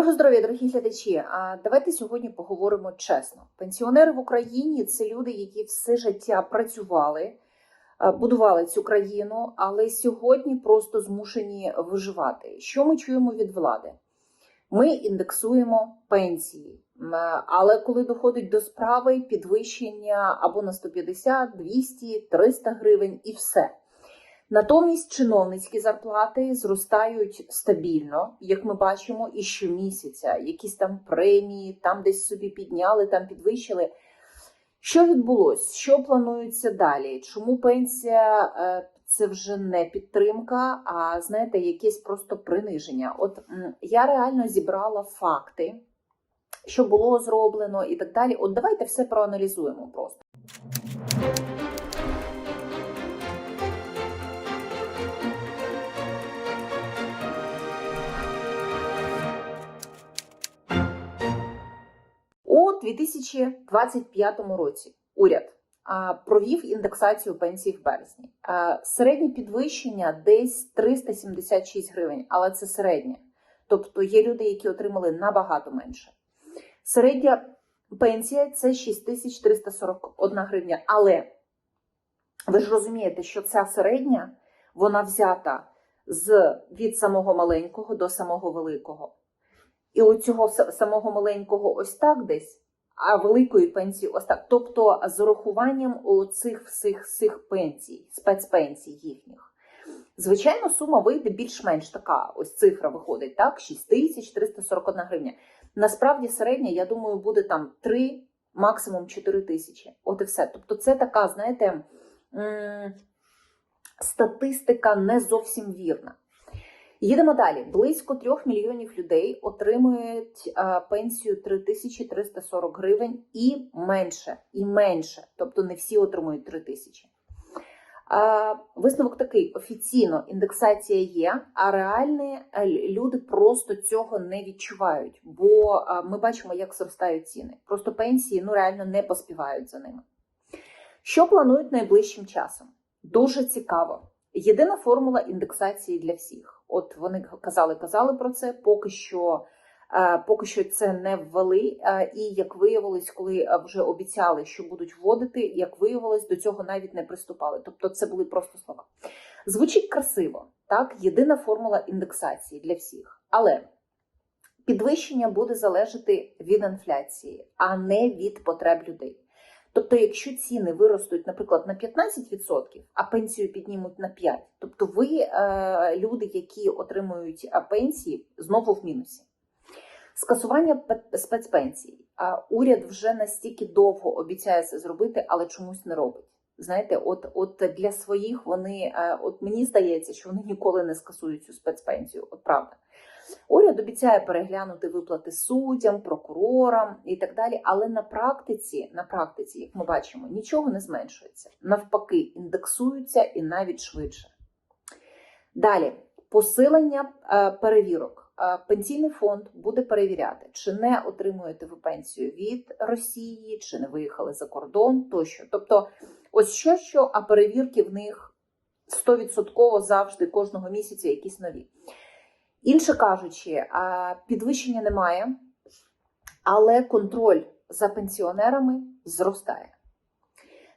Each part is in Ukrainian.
Доброго здоров'я, дорогі глядачі. А давайте сьогодні поговоримо чесно. Пенсіонери в Україні це люди, які все життя працювали, будували цю країну, але сьогодні просто змушені виживати. Що ми чуємо від влади? Ми індексуємо пенсії, але коли доходить до справи, підвищення або на 150, 200, 300 гривень і все. Натомість чиновницькі зарплати зростають стабільно, як ми бачимо, і щомісяця. Якісь там премії, там десь собі підняли, там підвищили. Що відбулось? Що планується далі? Чому пенсія е, це вже не підтримка, а знаєте, якесь просто приниження? От я реально зібрала факти, що було зроблено і так далі. От давайте все проаналізуємо просто. 2025 році уряд провів індексацію пенсій в березні. Середнє підвищення десь 376 гривень, але це середнє. Тобто є люди, які отримали набагато менше. Середня пенсія це 6341 гривня. Але ви ж розумієте, що ця середня вона взята з від самого маленького до самого великого. І у цього самого маленького ось так десь, великої пенсії ось. Тобто з урахуванням оцих всіх всіх пенсій, спецпенсій їхніх. Звичайно, сума вийде більш-менш така. Ось цифра виходить, так? 6341 гривня. Насправді середня, я думаю, буде там 3, максимум 4 тисячі. От і все. Тобто, це така, знаєте, статистика не зовсім вірна. Їдемо далі. Близько 3 мільйонів людей отримують а, пенсію 3340 гривень і менше, і менше. Тобто не всі отримують 3 тисячі. Висновок такий: офіційно індексація є, а реальні е, люди просто цього не відчувають, бо ми бачимо, як зростають ціни. Просто пенсії ну реально не поспівають за ними. Що планують найближчим часом? Дуже цікаво. Єдина формула індексації для всіх. От вони казали, казали про це, поки що, е, поки що це не ввели. е, І як виявилось, коли е, вже обіцяли, що будуть вводити, як виявилось, до цього навіть не приступали. Тобто, це були просто слова. Звучить красиво, так? Єдина формула індексації для всіх. Але підвищення буде залежати від інфляції, а не від потреб людей. Тобто, якщо ціни виростуть, наприклад, на 15%, а пенсію піднімуть на 5%, тобто ви, е, люди, які отримують е, пенсії, знову в мінусі. Скасування спецпенсій. А уряд вже настільки довго обіцяє це зробити, але чомусь не робить. Знаєте, от, от для своїх вони, е, от мені здається, що вони ніколи не скасують цю спецпенсію. От правда. Уряд обіцяє переглянути виплати суддям, прокурорам і так далі. Але на практиці, на практиці, як ми бачимо, нічого не зменшується. Навпаки, індексуються і навіть швидше. Далі посилення е, перевірок. Е, Пенсійний фонд буде перевіряти, чи не отримуєте ви пенсію від Росії, чи не виїхали за кордон тощо. Тобто, ось що, що, а перевірки в них 100% завжди кожного місяця якісь нові. Інше кажучи, підвищення немає, але контроль за пенсіонерами зростає.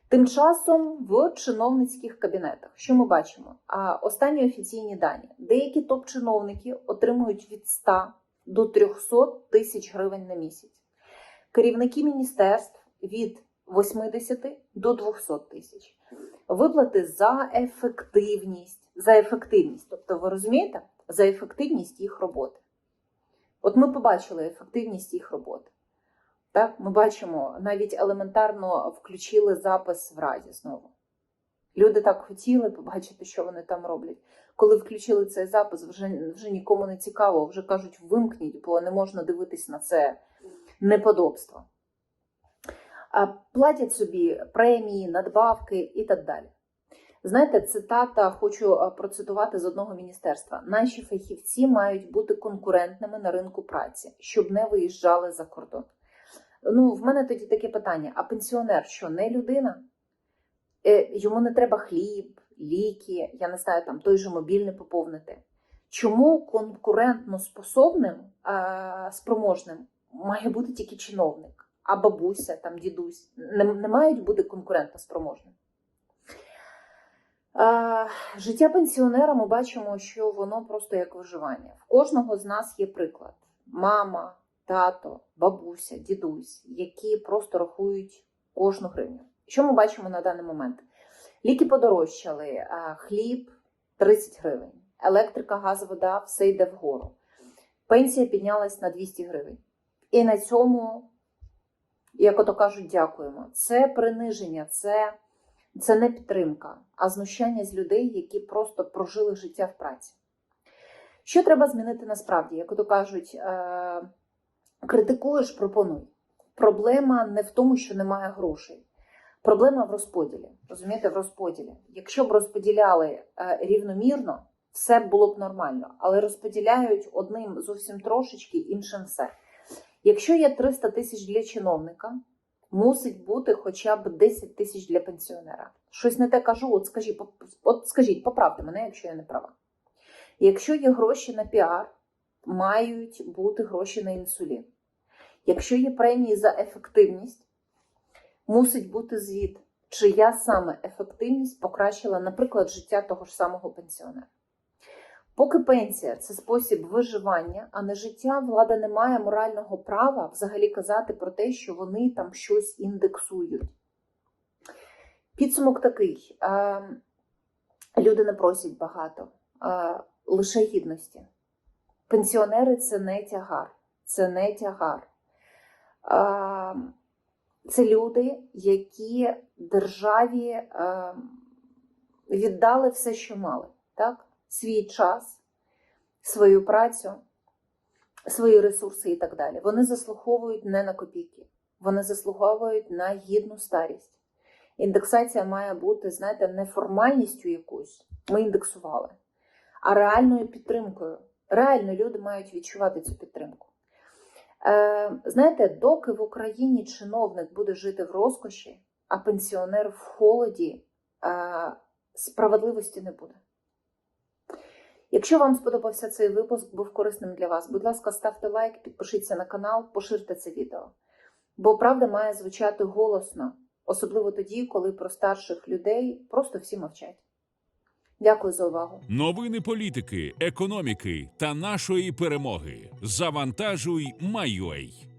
Тим часом в чиновницьких кабінетах, що ми бачимо? Останні офіційні дані. Деякі топ-чиновники отримують від 100 до 300 тисяч гривень на місяць. Керівники міністерств від 80 до 200 тисяч. Виплати за ефективність, за ефективність. Тобто, ви розумієте? За ефективність їх роботи. От ми побачили ефективність їх роботи. Так, ми бачимо, навіть елементарно включили запис в разі знову. Люди так хотіли побачити, що вони там роблять. Коли включили цей запис, вже, вже нікому не цікаво, вже кажуть, вимкніть, бо не можна дивитись на це неподобство. А платять собі премії, надбавки і так далі. Знаєте, цитата хочу е, процитувати з одного міністерства: наші фахівці мають бути конкурентними на ринку праці, щоб не виїжджали за кордон. Ну, в мене тоді таке питання: а пенсіонер що не людина? Е, Йому не треба хліб, ліки, я не знаю, там той же мобільний поповнити. Чому конкурентно способним, е, спроможним має бути тільки чиновник, а бабуся, там, дідусь не, не мають бути конкурентно спроможним? Життя пенсіонера ми бачимо, що воно просто як виживання. В кожного з нас є приклад: мама, тато, бабуся, дідусь, які просто рахують кожну гривню. Що ми бачимо на даний момент? Ліки подорожчали, хліб 30 гривень, електрика, газ, вода, все йде вгору. Пенсія піднялась на 200 гривень. І на цьому, як ото кажуть, дякуємо. Це приниження, це, це не підтримка, а знущання з людей, які просто прожили життя в праці. Що треба змінити насправді? Як ото кажуть, е, критикуєш, пропонуй. Проблема не в тому, що немає грошей. Проблема в розподілі. Розумієте, в розподілі. Якщо б розподіляли е, рівномірно, все було б нормально, але розподіляють одним зовсім трошечки, іншим все. Якщо є 300 тисяч для чиновника, мусить бути хоча б 10 тисяч для пенсіонера. Щось не те кажу, от скажіть, от скажіть, поправте мене, якщо я не права. Якщо є гроші на піар, мають бути гроші на інсулін. Якщо є премії за ефективність, мусить бути звіт, чия саме ефективність покращила, наприклад, життя того ж самого пенсіонера. Поки пенсія це спосіб виживання, а не життя, влада не має морального права взагалі казати про те, що вони там щось індексують. Підсумок такий: е, люди не просять багато, е, лише гідності. Пенсіонери це не тягар, це не тягар. Е, це люди, які державі віддали все, що мали, так? Свій час, свою працю, свої ресурси і так далі. Вони заслуговують не на копійки, вони заслуговують на гідну старість. Індексація має бути, знаєте, не формальністю якусь, ми індексували, а реальною підтримкою. Реально люди мають відчувати цю підтримку. Е, знаєте, доки в Україні чиновник буде жити в розкоші, а пенсіонер в холоді, е, справедливості не буде. Якщо вам сподобався цей випуск, був корисним для вас, будь ласка, ставте лайк, підпишіться на канал, поширте це відео. Бо правда має звучати голосно, особливо тоді, коли про старших людей просто всі мовчать. Дякую за увагу. Новини політики, економіки та нашої перемоги. Завантажуй, Майой.